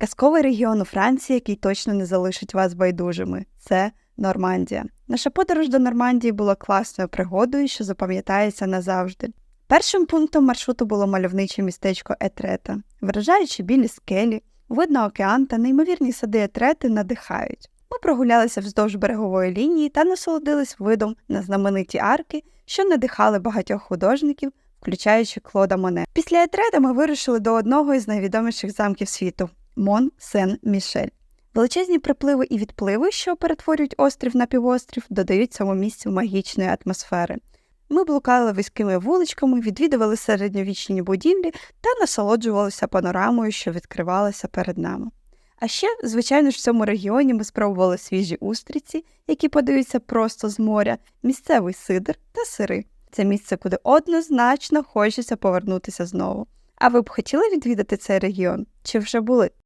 Казковий регіон у Франції, який точно не залишить вас байдужими. Це Нормандія. Наша подорож до Нормандії була класною пригодою, що запам'ятається назавжди. Першим пунктом маршруту було мальовниче містечко Етрета. Вражаючи білі скелі, видно океан та неймовірні сади Етрети надихають. Ми прогулялися вздовж берегової лінії та насолодились видом на знамениті арки, що надихали багатьох художників, включаючи Клода Моне. Після Етреда ми вирушили до одного із найвідоміших замків світу Мон Сен Мішель. Величезні припливи і відпливи, що перетворюють острів на півострів, додають цьому місцю магічної атмосфери. Ми блукали вузькими вуличками, відвідували середньовічні будівлі та насолоджувалися панорамою, що відкривалася перед нами. А ще, звичайно ж, в цьому регіоні ми спробували свіжі устриці, які подаються просто з моря, місцевий сидр та сири. Це місце, куди однозначно хочеться повернутися знову. А ви б хотіли відвідати цей регіон? Чи вже були?